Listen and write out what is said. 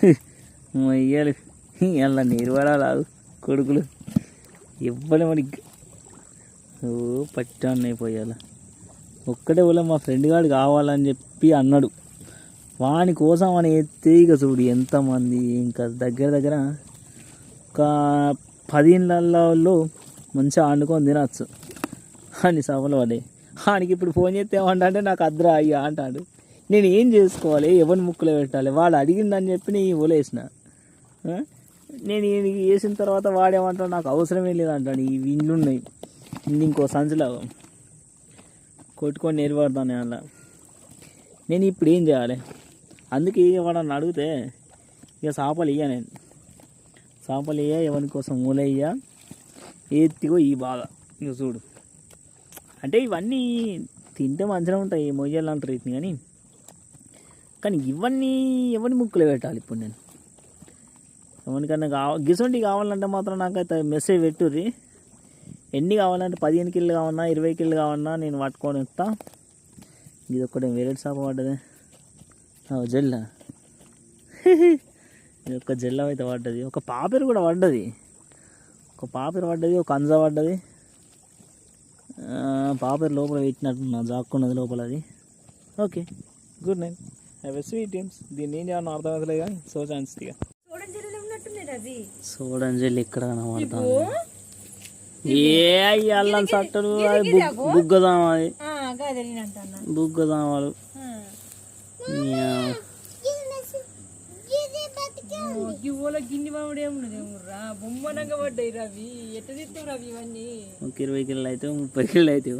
మొయ్యాలి అలా నీరు పడాలి కొడుకులు. ఇవ్వలే మరి. ఓ పట్టాన్ని పోయాల ఒక్కటే వాళ్ళ మా ఫ్రెండ్ గాడు కావాలని చెప్పి అన్నాడు. వాని కోసం అని ఎత్తే ఇక చూడు ఎంతమంది ఇంకా దగ్గర దగ్గర ఒక పదిహేనులలో మంచిగా ఆడుకొని తినచ్చు. అని సభలు పడే వానికి ఇప్పుడు ఫోన్ చేస్తే ఏమంటా అంటే నాకు అద్రా అయ్యా అంటాడు. నేను ఏం చేసుకోవాలి? ఎవరిని ముక్కులో పెట్టాలి? వాడు అడిగిందని చెప్పి నేను వదిలేసిన. నేను వేసిన తర్వాత వాడేమంటాడు? నాకు అవసరమే లేదు అంటాడు ఈ ఇండ్లు ఉన్నాయి. ఇంకో సంచులో. కొట్టుకొని నేర్పడతాను అలా. నేను ఇప్పుడు ఏం చేయాలి? అందుకే ఎవడన్నా అడిగితే ఇక చేపలు ఇయ్య నేను. చేపలు ఇయ్య ఎవరి కోసం మూలయ్య ఎత్తిగో ఈ బాగా. ఇక చూడు. అంటే ఇవన్నీ తింటే మంచిగా ఉంటాయి. మొయ్యాలంటారు వీటిని కానీ. కానీ ఇవన్నీ ఎవరి ముక్కులు పెట్టాలి ఇప్పుడు నేను? ఎవరికన్నా కావ గిసొంటి కావాలంటే మాత్రం నాకైతే మెసేజ్ పెట్టుర్రి. ఎన్ని కావాలంటే పదిహేను కిళ్ళు కావన్నా ఇరవై కిళ్ళు కావన్నా నేను పట్టుకొని వస్తా. ఇది ఒక్కటే వేరే చేప పడ్డది. ఆ, జెల్ల. ఇది ఒక్క జెల్ల అయితే పడ్డది. ఒక పాపేరు కూడా పడ్డది. ఒక పాపేరు పడ్డది ఒక అంజ పడ్డది. ఆ, పాపేరు లోపల పెట్టినట్టున్నా జాక్కున్నది లోపల అది okay good night. Sweet dreams దీన్ని ఏం చేయాలని అర్థం అవుతలేదు కానీ సో ఛాన్స్ ఇక జల్లి ఎక్కడ కనబడతాను ఏ అయ్యి అల్లం సట్టలు అది బుగ్- బుగ్గదాం అది. బుగ్గదామాలు. ఒక ఇరవై కిలో అయితే ముప్పై కిలో అయితే